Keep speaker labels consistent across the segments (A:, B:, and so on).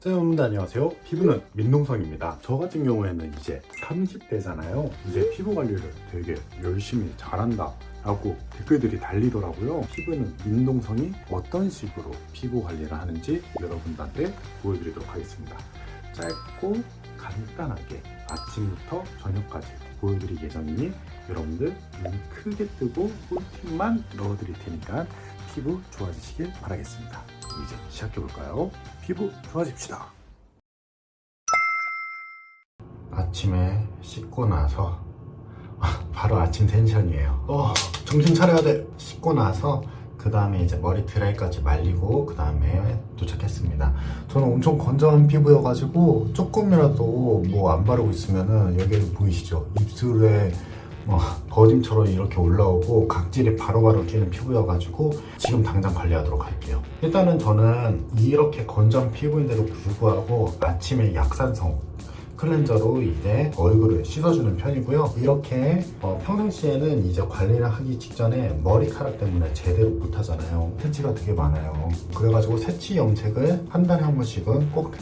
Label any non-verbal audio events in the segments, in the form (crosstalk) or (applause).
A: 자, 여러분들 안녕하세요. 피부는 민동성입니다. 저 같은 경우에는 이제 30대잖아요. 이제 피부 관리를 되게 열심히 잘한다. 라고 댓글들이 달리더라고요. 피부는 민동성이 어떤 식으로 피부 관리를 하는지 여러분들한테 보여드리도록 하겠습니다. 짧고 간단하게 아침부터 저녁까지 보여드릴 예정이니 여러분들 눈 크게 뜨고 꿀팁만 넣어드릴 테니까 피부 좋아지시길 바라겠습니다. 이제 시작해볼까요? 피부 좋아집시다. 아침에 씻고 나서 (laughs) 바로 아침 텐션이에요. 어, 정신 차려야 돼. 씻고 나서 그 다음에 이제 머리 드라이까지 말리고 그 다음에 도착했습니다. 저는 엄청 건조한 피부여가지고 조금이라도 뭐 안 바르고 있으면은 여기 보이시죠? 입술에 뭐 거짐처럼 이렇게 올라오고 각질이 바로바로 끼는 피부여가지고 지금 당장 관리하도록 할게요. 일단은 저는 이렇게 건조한 피부인데도 불구하고 아침에 약산성 클렌저로 이제 얼굴을 씻어주는 편이고요. 이렇게 어, 평상시에는 이제 관리를 하기 직전에 머리카락 때문에 제대로 못하잖아요. 세치가 되게 많아요. 그래가지고 세치 염색을 한 달에 한 번씩은 꼭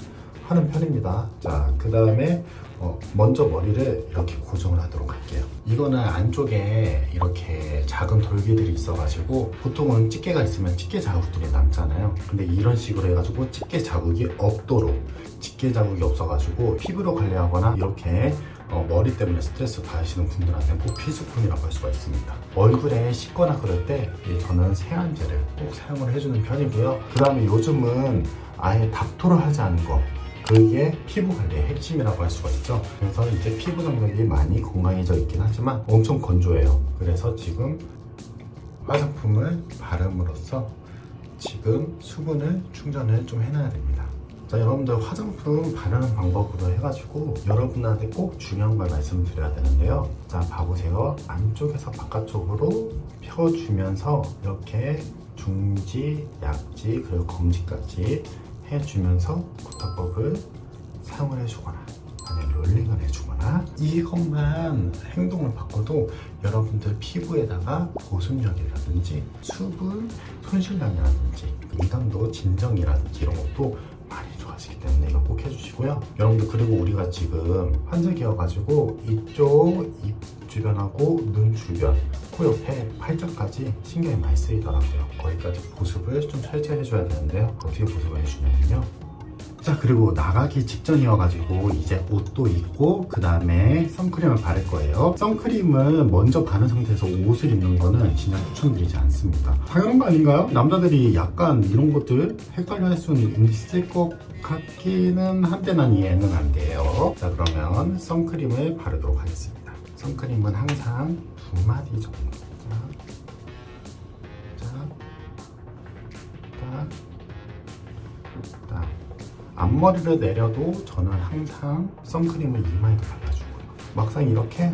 A: 하는 편입니다. 자, 그 다음에 어, 먼저 머리를 이렇게 고정을 하도록 할게요. 이거는 안쪽에 이렇게 작은 돌기들이 있어가지고 보통은 집게가 있으면 집게 자국들이 남잖아요. 근데 이런 식으로 해가지고 집게 자국이 없도록 집게 자국이 없어가지고 피부로 관리하거나 이렇게 어, 머리 때문에 스트레스 받으시는 분들한테 꼭 필수품이라고 할 수가 있습니다. 얼굴에 씻거나 그럴 때 예, 저는 세안제를 꼭 사용을 해주는 편이고요. 그 다음에 요즘은 아예 닥토를 하지 않은 거 그게 피부 관리의 핵심이라고 할 수가 있죠. 그래서 이제 피부 장벽이 많이 건강해져 있긴 하지만 엄청 건조해요. 그래서 지금 화장품을 바름으로써 지금 수분을 충전을 좀 해놔야 됩니다. 자, 여러분들 화장품 바르는 방법으로 해가지고 여러분한테 꼭 중요한 걸 말씀드려야 되는데요. 자, 봐보세요. 안쪽에서 바깥쪽으로 펴주면서 이렇게 중지, 약지, 그리고 검지까지 해주면서 구타법을 사용을 해주거나 아니면 롤링을 해주거나 이것만 행동을 바꿔도 여러분들 피부에다가 보습력이라든지 수분 손실량이라든지 이감도 진정이라든지 이런 것도 많이 좋아지기 때문에 이거 꼭 해주시고요. 여러분들 그리고 우리가 지금 환절기여가지고 이쪽 입 주변하고 눈 주변 코 옆에 팔짝까지 신경이 많이 쓰이더라고요. 거기까지 보습을 좀 철저히 해줘야 되는데요. 어떻게 보습을 해주냐면요. 자 그리고 나가기 직전이어가지고 이제 옷도 입고 그 다음에 선크림을 바를 거예요. 선크림을 먼저 바른 상태에서 옷을 입는 거는 진짜 추천드리지 않습니다. 당연한 거 아닌가요? 남자들이 약간 이런 것들 헷갈려 할 수는 있을 것 같기는 한데 난 이해는 안 돼요. 자 그러면 선크림을 바르도록 하겠습니다 선크림은 항상 두 마디 정도 자, 딱. 앞머리를 내려도 저는 항상 선크림을 이마에도 발라주고요. 막상 이렇게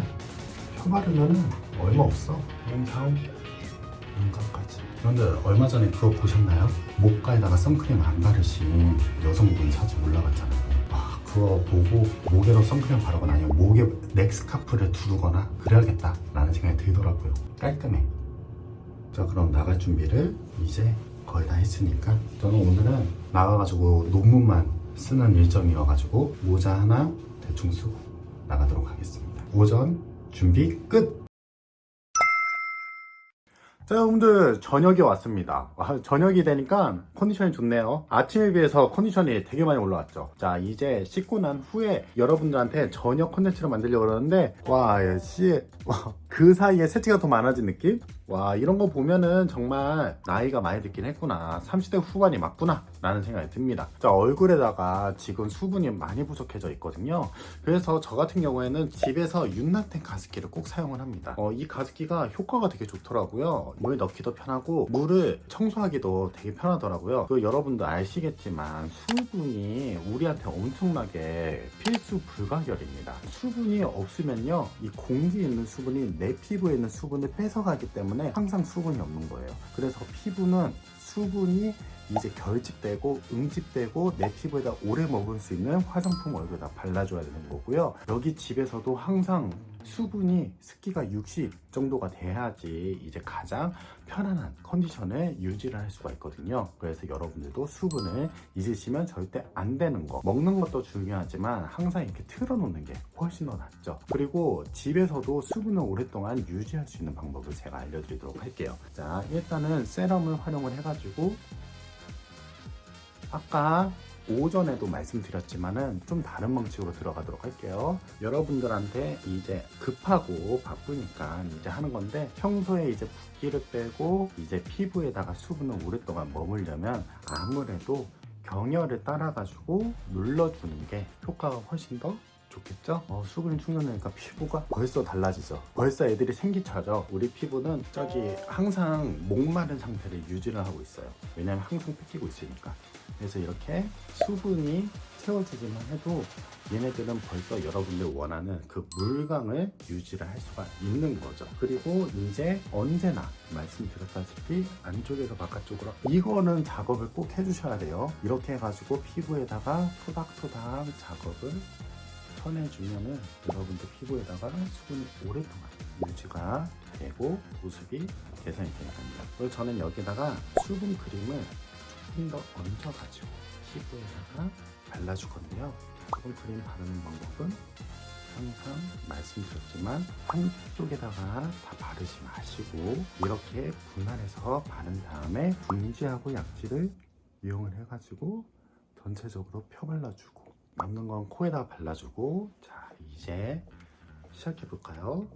A: 펴 바르면은 얼마 없어. 항상 눈가까지. 그런데 얼마 전에 그거 보셨나요? 목가에다가 선크림 안 바르신 여성분 사진 올라갔잖아요. 아, 그거 보고 목에도 선크림 바르거나 아니면 목에 넥스카프를 두르거나 그래야겠다 라는 생각이 들더라고요. 깔끔해. 자 그럼 나갈 준비를 이제 거의 다 했으니까 저는 오늘은 나가가지고 논문만 쓰는 일정이어가지고 모자 하나 대충 쓰고 나가도록 하겠습니다 오전 준비 끝! 자 여러분들 저녁이 왔습니다. 아, 저녁이 되니까 컨디션이 좋네요. 아침에 비해서 컨디션이 되게 많이 올라왔죠. 자 이제 씻고 난 후에 여러분들한테 저녁 컨텐츠를 만들려고 그러는데 와씨 그 사이에 세치가 더 많아진 느낌? 와 이런 거 보면은 정말 나이가 많이 듣긴 했구나. 30대 후반이 맞구나. 라는 생각이 듭니다. 자 얼굴에다가 지금 수분이 많이 부족해져 있거든요. 그래서 저 같은 경우에는 집에서 윤나텐 가습기를 꼭 사용을 합니다. 어, 이 가습기가 효과가 되게 좋더라고요. 물에 넣기도 편하고 물을 청소하기도 되게 편하더라고요. 그 여러분도 아시겠지만 수분이 우리한테 엄청나게 필수 불가결입니다. 수분이 없으면요 이 공기에 있는 수분이 내 피부에 있는 수분을 뺏어가기 때문에 항상 수분이 없는 거예요. 그래서 피부는 수분이 이제 결집되고 응집되고 내 피부에다 오래 먹을 수 있는 화장품 얼굴에다 발라줘야 되는 거고요. 여기 집에서도 항상 수분이 습기가 60 정도가 돼야지 이제 가장 편안한 컨디션을 유지를 할 수가 있거든요. 그래서 여러분들도 수분을 잊으시면 절대 안 되는 거. 먹는 것도 중요하지만 항상 이렇게 틀어놓는 게 훨씬 더 낫죠. 그리고 집에서도 수분을 오랫동안 유지할 수 있는 방법을 제가 알려드리도록 할게요. 자, 일단은 세럼을 활용을 해가지고 아까 오전에도 말씀드렸지만은 좀 다른 방식으로 들어가도록 할게요. 여러분들한테 이제 급하고 바쁘니까 이제 하는 건데 평소에 이제 붓기를 빼고 이제 피부에다가 수분을 오랫동안 머물려면 아무래도 경혈을 따라가지고 눌러주는 게 효과가 훨씬 더 좋겠죠? 어, 수분이 충전되니까 피부가 벌써 달라지죠. 벌써 애들이 생기차죠. 우리 피부는 저기 항상 목마른 상태를 유지를 하고 있어요. 왜냐면 항상 뺏기고 있으니까. 그래서 이렇게 수분이 채워지기만 해도 얘네들은 벌써 여러분들 원하는 그 물광을 유지를 할 수가 있는 거죠. 그리고 이제 언제나 말씀드렸다시피 안쪽에서 바깥쪽으로 이거는 작업을 꼭 해주셔야 돼요. 이렇게 해가지고 피부에다가 토닥토닥 작업을 쳐내주면은 여러분들 피부에다가 수분이 오랫동안 유지가 되고 보습이 개선이 되니까요. 그래서 저는 여기다가 수분 크림을 조금 더 얹어가지고 피부에다가 발라줄 건데요. 수분 크림 바르는 방법은 항상 말씀드렸지만 한쪽에다가 다 바르지 마시고 이렇게 분할해서 바른 다음에 분지하고 약지를 이용을 해가지고 전체적으로 펴발라주고 남는 건 코에다 발라주고 자 이제 시작해 볼까요?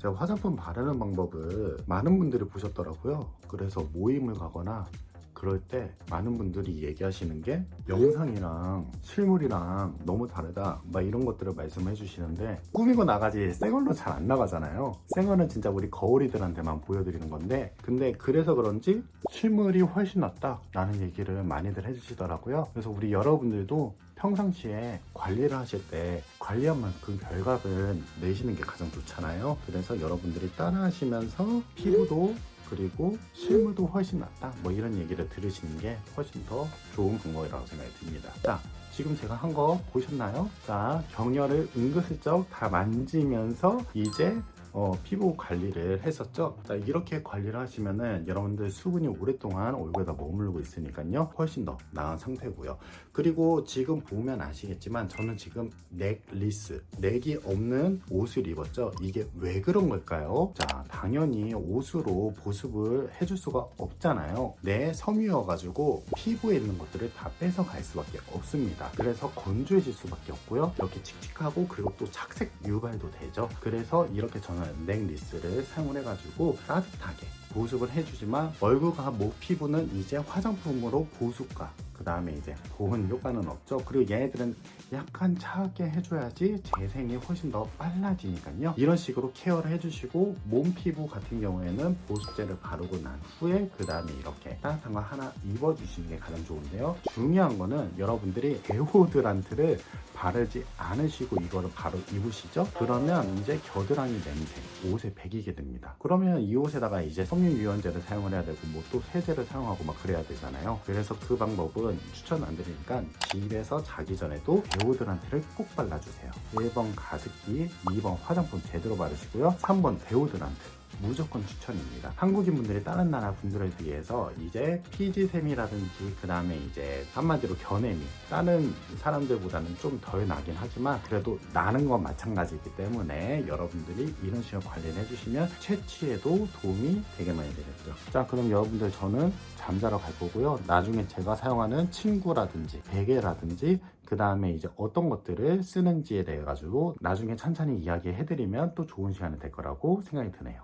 A: 제가 화장품 바르는 방법을 많은 분들이 보셨더라고요. 그래서 모임을 가거나 그럴 때 많은 분들이 얘기하시는 게 영상이랑 실물이랑 너무 다르다. 막 이런 것들을 말씀해 주시는데 꾸미고 나가지 생얼로 잘 안 나가잖아요. 생얼은 진짜 우리 거울이들한테만 보여드리는 건데 근데 그래서 그런지 실물이 훨씬 낫다 라는 얘기를 많이들 해주시더라고요. 그래서 우리 여러분들도 평상시에 관리를 하실 때 관리한 만큼 결과를 내시는 게 가장 좋잖아요. 그래서 여러분들이 따라 하시면서 피부도 그리고 실물도 훨씬 낫다 뭐 이런 얘기를 들으시는 게 훨씬 더 좋은 방법이라고 생각이 듭니다 자 지금 제가 한 거 보셨나요? 자 경혈을 은근슬쩍 다 만지면서 이제 어, 피부 관리를 했었죠. 자, 이렇게 관리를 하시면은 여러분들 수분이 오랫동안 얼굴에다 머물고 있으니까요. 훨씬 더 나은 상태고요. 그리고 지금 보면 아시겠지만 저는 지금 넥리스, 넥이 없는 옷을 입었죠. 이게 왜 그런 걸까요? 자, 당연히 옷으로 보습을 해줄 수가 없잖아요. 내 섬유여가지고 피부에 있는 것들을 다 뺏어갈 수밖에 없습니다. 그래서 건조해질 수밖에 없고요. 이렇게 칙칙하고 그리고 또 착색 유발도 되죠. 그래서 이렇게 저는 넥리스를 사용을 해가지고 따뜻하게 보습을 해주지만 얼굴과 목 피부는 이제 화장품으로 보습과 그 다음에 이제 보온 효과는 없죠. 그리고 얘네들은 약간 차갑게 해줘야지 재생이 훨씬 더 빨라지니까요. 이런 식으로 케어를 해주시고 몸 피부 같은 경우에는 보습제를 바르고 난 후에 그 다음에 이렇게 따뜻한 거 하나 입어주시는 게 가장 좋은데요. 중요한 거는 여러분들이 데오드란트를 바르지 않으시고 이거를 바로 입으시죠? 그러면 이제 겨드랑이 냄새 옷에 배기게 됩니다. 그러면 이 옷에다가 이제 섬유 유연제를 사용을 해야 되고 뭐 또 세제를 사용하고 막 그래야 되잖아요. 그래서 그 방법은 추천 안 드리니까 집에서 자기 전에도 데오 드란트를 꼭 발라주세요. 1번 가습기, 2번 화장품 제대로 바르시고요. 3번 데오드란트. 무조건 추천입니다. 한국인 분들이 다른 나라 분들에 비해서 이제 피지샘이라든지 그 다음에 이제 한마디로 견해미 다른 사람들보다는 좀 덜 나긴 하지만 그래도 나는 건 마찬가지이기 때문에 여러분들이 이런 식으로 관리를 해주시면 채취에도 도움이 되게 많이 되겠죠. 자 그럼 여러분들 저는 잠자러 갈 거고요. 나중에 제가 사용하는 친구라든지 베개라든지 그 다음에 이제 어떤 것들을 쓰는지에 대해 가지고 나중에 천천히 이야기해드리면 또 좋은 시간이 될 거라고 생각이 드네요.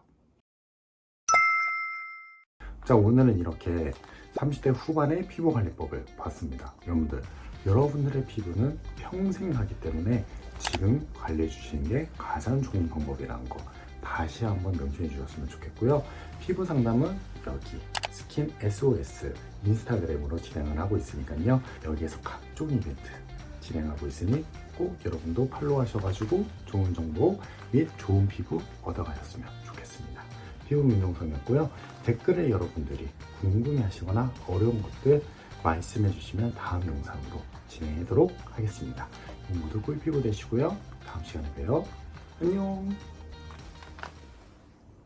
A: 자 오늘은 이렇게 30대 후반의 피부 관리법을 봤습니다. 여러분들 여러분들의 피부는 평생 가기 때문에 지금 관리해 주시는 게 가장 좋은 방법이라는 거 다시 한번 명심해 주셨으면 좋겠고요. 피부 상담은 여기 스킨 SOS 인스타그램으로 진행을 하고 있으니까요. 여기에서 각종 이벤트 진행하고 있으니 꼭 여러분도 팔로우 하셔가지고 좋은 정보 및 좋은 피부 얻어가셨으면 좋겠습니다. 피부 민영성이었고요. 댓글에 여러분들이 궁금해 하시거나 어려운 것들 말씀해 주시면 다음 영상으로 진행하도록 하겠습니다. 모두 꿀피부 되시고요. 다음 시간에 봬요. 안녕.